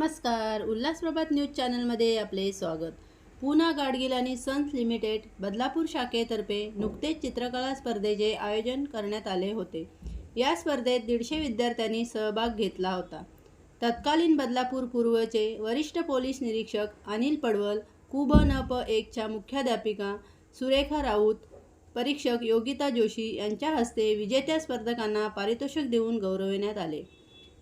नमस्कार उल्हासप्रभात न्यूज चॅनलमध्ये आपले स्वागत. पुना गाडगिल आणि सन्स लिमिटेड बदलापूर शाखेतर्फे नुकतेच चित्रकला स्पर्धेचे आयोजन करण्यात आले होते. या स्पर्धेत दीडशे विद्यार्थ्यांनी सहभाग घेतला होता. तत्कालीन बदलापूर पूर्वचे वरिष्ठ पोलीस निरीक्षक अनिल पडवल कुब न प एकच्या मुख्याध्यापिका सुरेखा राऊत परीक्षक योगिता जोशी यांच्या हस्ते विजेत्या स्पर्धकांना पारितोषिक देऊन गौरविण्यात आले.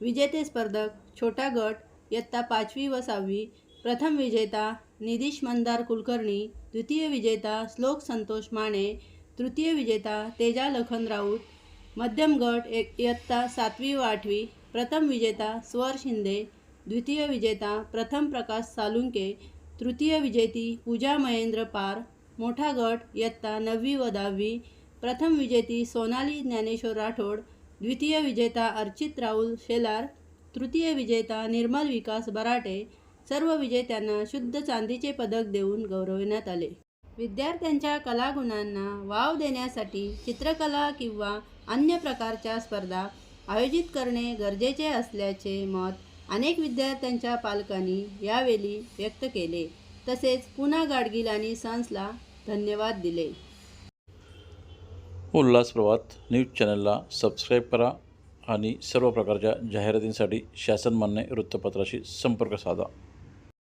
विजेते स्पर्धक छोटा गट इयत्ता पाचवी व सहावी. प्रथम विजेता निधीश मंदार कुलकर्णी. द्वितीय विजेता श्लोक संतोष माने. तृतीय विजेता तेजा लखन राऊत. मध्यम गट एक इयत्ता सातवी व आठवी. प्रथम विजेता स्वर शिंदे. द्वितीय विजेता प्रथम प्रकाश सालुंके. तृतीय विजेती पूजा महेंद्र पार. मोठा गट इयत्ता नववी व दहावी. प्रथम विजेती सोनाली ज्ञानेश्वर राठोड. द्वितीय विजेता अर्चित राहुल शेलार. तृतीय विजेता निर्मल विकास बराटे सर्व विजेत्यांना शुद्ध चांदीचे पदक देऊन गौरविण्यात आले. विद्यार्थ्यांच्या कलागुणांना वाव देण्यासाठी चित्रकला किंवा अन्य प्रकारच्या स्पर्धा आयोजित करणे गरजेचे असल्याचे मत अनेक विद्यार्थ्यांच्या पालकांनी यावेळी व्यक्त केले. तसेच पुन्हा गाडगील आणि सन्सला धन्यवाद दिले. उल्हास प्रभात न्यूज चॅनलला सबस्क्राईब करा. आणि सर्व प्रकारच्या जाहिरातींसाठी शासन मान्य वृत्तपत्राशी संपर्क साधा.